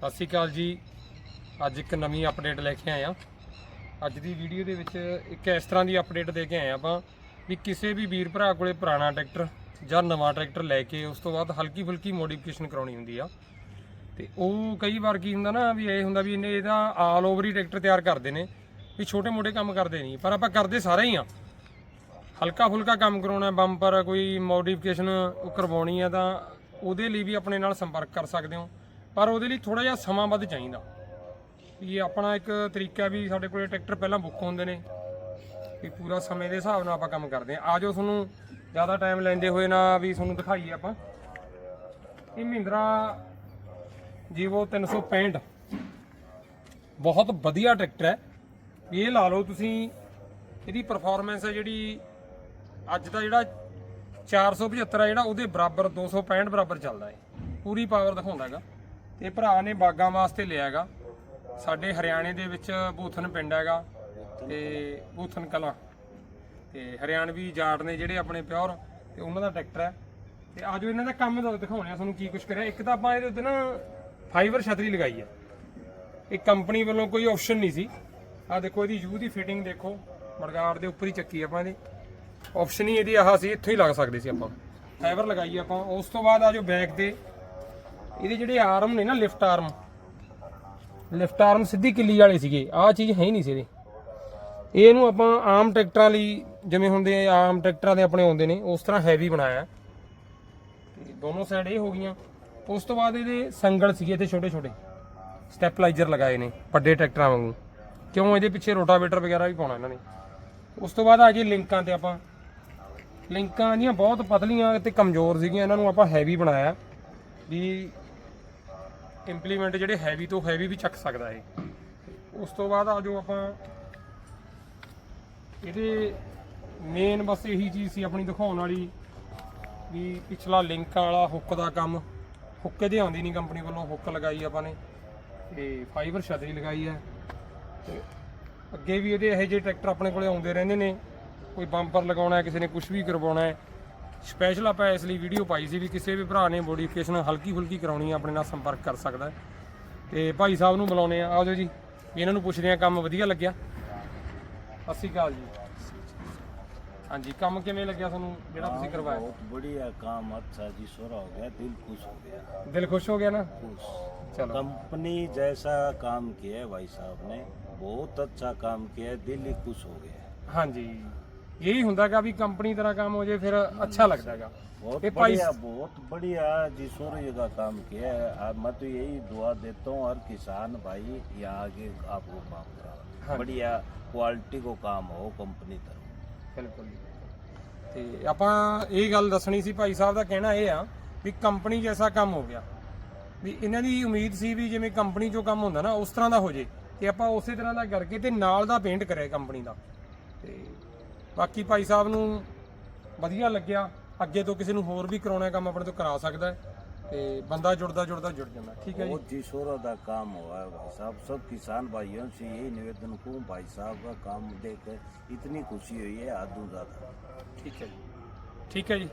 ਸਤਿ ਸ਼੍ਰੀ ਅਕਾਲ ਜੀ। ਅੱਜ ਇੱਕ ਨਵੀਂ ਅਪਡੇਟ ਲੈ ਕੇ ਆਏ ਆ ਅੱਜ ਦੀ ਵੀਡੀਓ ਦੇ ਵਿੱਚ ਇੱਕ ਇਸ ਤਰ੍ਹਾਂ ਦੀ ਅਪਡੇਟ ਦੇ ਕੇ ਆਏ ਆ ਆਪਾਂ ਵੀ ਕਿਸੇ ਵੀ ਵੀਰ ਭਰਾ ਕੋਲੇ ਪੁਰਾਣਾ ਟਰੈਕਟਰ ਜਾਂ ਨਵਾਂ ਟਰੈਕਟਰ ਲੈ ਕੇ ਉਸ ਤੋਂ ਬਾਅਦ ਹਲਕੀ ਫੁਲਕੀ ਮੋਡੀਫਿਕੇਸ਼ਨ ਕਰਾਉਣੀ ਹੁੰਦੀ ਆ। ਤੇ ਉਹ ਕਈ ਵਾਰ ਕੀ ਹੁੰਦਾ ਨਾ ਵੀ ਇਹ ਹੁੰਦਾ ਵੀ ਇਹਨੇ ਇਹਦਾ ਆਲ ਓਵਰ ਹੀ ਟਰੈਕਟਰ ਤਿਆਰ ਕਰਦੇ ਨੇ, ਵੀ ਛੋਟੇ ਮੋਟੇ ਕੰਮ ਕਰਦੇ ਨਹੀਂ। ਪਰ ਆਪਾਂ ਕਰਦੇ ਸਾਰੇ ਹੀ ਆ। ਹਲਕਾ ਫੁਲਕਾ ਕੰਮ ਕਰਾਉਣਾ ਬੰਪਰ ਕੋਈ ਮੋਡੀਫਿਕੇਸ਼ਨ ਕਰਵਾਉਣੀ ਆ ਤਾਂ ਉਹਦੇ ਲਈ ਵੀ ਆਪਣੇ ਨਾਲ ਸੰਪਰਕ ਕਰ ਸਕਦੇ ਹੋ। ਪਰ ਉਹਦੇ ਲਈ ਥੋੜਾ ਜਿਹਾ ਸਮਾਂ ਵੱਧ ਚਾਹੀਦਾ। ਵੀ ਇਹ ਆਪਣਾ ਇੱਕ ਤਰੀਕਾ ਵੀ ਸਾਡੇ ਕੋਲੇ ਟਰੈਕਟਰ ਪਹਿਲਾਂ ਬੁੱਕ ਹੁੰਦੇ ਨੇ। ਵੀ ਪੂਰਾ ਸਮੇਂ ਦੇ ਹਿਸਾਬ ਨਾਲ ਆਪਾਂ ਕੰਮ ਕਰਦੇ ਆ ਆਜੋ ਤੁਹਾਨੂੰ ਜ਼ਿਆਦਾ ਟਾਈਮ ਲੈਂਦੇ ਹੋਏ ਨਾ ਵੀ ਤੁਹਾਨੂੰ ਦਿਖਾਈਏ ਆਪਾਂ। ਇਹ ਮਹਿੰਦਰਾ ਜੀਵੋ 365 ਬਹੁਤ ਵਧੀਆ ਟਰੈਕਟਰ ਹੈ। ਵੀ ਇਹ ਲਾ ਲਓ ਤੁਸੀਂ, ਇਹਦੀ ਪਰਫਾਰਮੈਂਸ ਹੈ ਜਿਹੜੀ ਅੱਜ ਦਾ ਜਿਹੜਾ 475 ਹੈ ਜਿਹੜਾ ਉਹਦੇ ਬਰਾਬਰ 265 ਬਰਾਬਰ ਚੱਲਦਾ ਹੈ। ਪੂਰੀ ਪਾਵਰ ਦਿਖਾਉਂਦਾ ਹੈਗਾ। ਤੇ ਭਰਾ ਨੇ ਬਾਗਾਂ ਵਾਸਤੇ ਲਿਆ ਹੈਗਾ। ਸਾਡੇ ਹਰਿਆਣੇ ਦੇ ਵਿੱਚ ਬੂਥਨ ਪਿੰਡ ਹੈਗਾ ਤੇ ਬੂਥਨ ਕਲਾਂ। ਤੇ ਹਰਿਆਣਵੀ ਜਾਟ ਨੇ ਜਿਹੜੇ ਆਪਣੇ ਪਿਓਰ ਤੇ ਉਹਨਾਂ ਦਾ ਟਰੈਕਟਰ ਹੈ। ਤੇ ਆਜੋ ਇਹਨਾਂ ਦਾ ਕੰਮ ਦਾ ਦਿਖਾਉਣੇ ਆ ਤੁਹਾਨੂੰ ਕੀ ਕੁਝ ਕਰਿਆ। ਇੱਕ ਤਾਂ ਆਪਾਂ ਇਹਦੇ ਉੱਤੇ ਨਾ ਫਾਈਬਰ ਛਤਰੀ ਲਗਾਈ ਹੈ। ਇਹ ਕੰਪਨੀ ਵੱਲੋਂ ਕੋਈ ਆਪਸ਼ਨ ਨਹੀਂ ਸੀ। ਆ ਦੇਖੋ, ਇਹਦੀ ਯੂ ਦੀ ਫਿਟਿੰਗ ਦੇਖੋ। ਮੜਗਾੜ ਦੇ ਉੱਪਰ ਹੀ ਚੱਕੀ ਆਪਾਂ ਇਹਦੀ। ਆਪਸ਼ਨ ਹੀ ਇਹਦੀ ਆਹ ਸੀ, ਇੱਥੋਂ ਹੀ ਲੱਗ ਸਕਦੇ ਸੀ ਆਪਾਂ। ਫਾਈਬਰ ਲਗਾਈ ਆਪਾਂ। ਉਸ ਤੋਂ ਬਾਅਦ ਆ ਜੋ ਬੈਕ ਤੇ ਇਹਦੇ ਜਿਹੜੇ ਆਰਮ ਨੇ ਨਾ ਲਿਫਟ ਆਰਮ ਲਿਫਟ ਆਰਮ ਸਿੱਧੀ ਕਿੱਲੀ ਵਾਲੇ ਸੀਗੇ। ਆਹ ਚੀਜ਼ ਹੈ ਹੀ ਨਹੀਂ ਸੀ ਇਹਦੇ। ਇਹਨੂੰ ਆਪਾਂ ਆਮ ਟਰੈਕਟਰਾਂ ਲਈ ਜਿਵੇਂ ਹੁੰਦੇ ਆ, ਆਮ ਟਰੈਕਟਰਾਂ ਦੇ ਆਪਣੇ ਆਉਂਦੇ ਨੇ, ਉਸ ਤਰ੍ਹਾਂ ਹੈਵੀ ਬਣਾਇਆ। ਤੇ ਦੋਨੋਂ ਸਾਈਡ ਇਹ ਹੋ ਗਈਆਂ। ਉਸ ਤੋਂ ਬਾਅਦ ਇਹਦੇ ਸੰਗਲ ਸੀਗੇ ਇੱਥੇ ਛੋਟੇ ਛੋਟੇ ਸਟੈਪਲਾਈਜ਼ਰ ਲਗਾਏ ਨੇ, ਵੱਡੇ ਟਰੈਕਟਰਾਂ ਵਾਂਗੂ। ਕਿਉਂ? ਇਹਦੇ ਪਿੱਛੇ ਰੋਟਾਵੇਟਰ ਵਗੈਰਾ ਵੀ ਪਾਉਣਾ ਇਹਨਾਂ ਨੇ। ਉਸ ਤੋਂ ਬਾਅਦ ਆ ਜੀ ਲਿੰਕਾਂ ਤੇ ਆਪਾਂ। ਲਿੰਕਾਂ ਦੀਆਂ ਬਹੁਤ ਪਤਲੀਆਂ ਤੇ ਕਮਜ਼ੋਰ ਸੀਗੀਆਂ। ਇਹਨਾਂ ਨੂੰ ਆਪਾਂ ਹੈਵੀ ਬਣਾਇਆ। ਵੀ ਇੰਪਲੀਮੈਂਟ ਜਿਹੜੇ ਹੈਵੀ ਤੋਂ ਹੈਵੀ ਵੀ ਚੱਕ ਸਕਦਾ ਇਹ। ਉਸ ਤੋਂ ਬਾਅਦ ਆ ਜੋ ਆਪਾਂ ਇਹਦੇ ਮੇਨ ਬਸ ਇਹੀ ਚੀਜ਼ ਸੀ ਆਪਣੀ ਦਿਖਾਉਣ ਵਾਲੀ ਵੀ ਪਿਛਲਾ ਲਿੰਕਾਂ ਵਾਲਾ ਹੁੱਕ ਦਾ ਕੰਮ। ਹੁੱਕੇ ਦੇ ਆਉਂਦੀ ਨਹੀਂ ਕੰਪਨੀ ਵੱਲੋਂ ਹੁੱਕ ਲਗਾਈ ਆਪਾਂ ਨੇ। ਤੇ ਫਾਈਬਰ ਛਤਰੀ ਲਗਾਈ ਹੈ। ਤੇ ਅੱਗੇ ਵੀ ਇਹਦੇ ਇਹੋ ਜਿਹੇ ਟਰੈਕਟਰ ਆਪਣੇ ਕੋਲੇ ਆਉਂਦੇ ਰਹਿੰਦੇ ਨੇ। ਕੋਈ ਬੰਪਰ ਲਗਾਉਣਾ ਹੈ, ਕਿਸੇ ਨੇ ਕੁਝ ਵੀ ਕਰਵਾਉਣਾ ਹੈ। ਸਪੈਸ਼ਲ ਆਪਾਂ ਇਸ ਲਈ ਵੀਡੀਓ ਪਾਈ ਸੀ ਵੀ ਕਿਸੇ ਵੀ ਭਰਾ ਨੇ ਮੋਡੀਫਿਕੇਸ਼ਨ ਹਲਕੀ ਫੁਲਕੀ ਕਰਾਉਣੀ ਹੈ ਆਪਣੇ ਨਾਲ ਸੰਪਰਕ ਕਰ ਸਕਦਾ ਹੈ ਤੇ ਭਾਈ ਸਾਹਿਬ ਨੂੰ ਬੁਲਾਉਨੇ ਆ ਆਜੋ ਜੀ ਵੀ ਇਹਨਾਂ ਨੂੰ ਪੁੱਛਦੇ ਆ ਕੰਮ ਵਧੀਆ ਲੱਗਿਆ ਸਤਿ ਸ਼੍ਰੀ ਅਕਾਲ ਜੀ ਹਾਂਜੀ ਕੰਮ ਕਿਵੇਂ ਲੱਗਿਆ ਤੁਹਾਨੂੰ ਜਿਹੜਾ ਤੁਸੀਂ ਕਰਵਾਇਆ बहुत बढ़िया काम अच्छा जी सोरा हो गया दिल खुश हो गया ਦਿਲ ਖੁਸ਼ ਹੋ ਗਿਆ ਨਾ खुश ਚਲੋ कंपनी जैसा काम किया है भाई साहब ने बहुत अच्छा काम किया है दिल ही खुश हो गया ਹਾਂਜੀ ਇਹੀ ਹੁੰਦਾਗਾ ਵੀ ਕੰਪਨੀ ਤਰ੍ਹਾਂ ਕੰਮ ਹੋ ਜੇ ਫਿਰ ਅੱਛਾ ਲੱਗਦਾਗਾ बहुत ये भाई- बढ़िया बहुत बढ़िया जी सूर्य का काम किया है अब मैं तो यही दुआ देता हूँ हर किसान भाई यहाँ आगे आपको काम हाँ। करा बढ़िया क्वालिटी को काम हो कंपनी तरफ ਬਿਲਕੁਲ ਜੀ। ਤੇ ਆਪਾਂ ਇਹ ਗੱਲ ਦੱਸਣੀ ਸੀ ਭਾਈ ਸਾਹਿਬ ਦਾ ਕਹਿਣਾ ਇਹ ਆ ਵੀ ਕੰਪਨੀ ਜੈਸਾ ਕੰਮ ਹੋ ਗਿਆ ਵੀ ਇਹਨਾਂ ਦੀ ਉਮੀਦ ਸੀ ਵੀ ਜਿਵੇਂ ਕੰਪਨੀ 'ਚੋਂ ਕੰਮ ਹੁੰਦਾ ਨਾ ਉਸ ਤਰ੍ਹਾਂ ਦਾ ਹੋ ਜੇ ਤੇ ਆਪਾਂ ਉਸੇ ਤਰ੍ਹਾਂ ਦਾ ਕਰਕੇ ਤੇ ਨਾਲ ਦਾ ਪੇਂਟ ਕਰਿਆ ਕੰਪਨੀ ਦਾ ਤੇ ਬਾਕੀ ਭਾਈ ਸਾਹਿਬ ਨੂੰ ਵਧੀਆ ਲੱਗਿਆ ਅੱਗੇ ਤੋਂ ਕਿਸੇ ਨੂੰ ਹੋਰ ਵੀ ਕਰਾਉਣਾ ਕੰਮ ਆਪਣੇ ਤੋਂ ਕਰਾ ਸਕਦਾ ਹੈ ਤੇ ਬੰਦਾ ਜੁੜਦਾ ਜੁੜਦਾ ਜੁੜ ਜਾਂਦਾ ਠੀਕ ਹੈ ਜੀ बहुत जी सोरा का काम हुआ है भाई साहब सब किसान भाइयों से यही निवेदन करूँ भाई साहब का काम देख इतनी खुशी हुई है आदू ज्यादा ਠੀਕ ਹੈ ਜੀ ਠੀਕ ਹੈ ਜੀ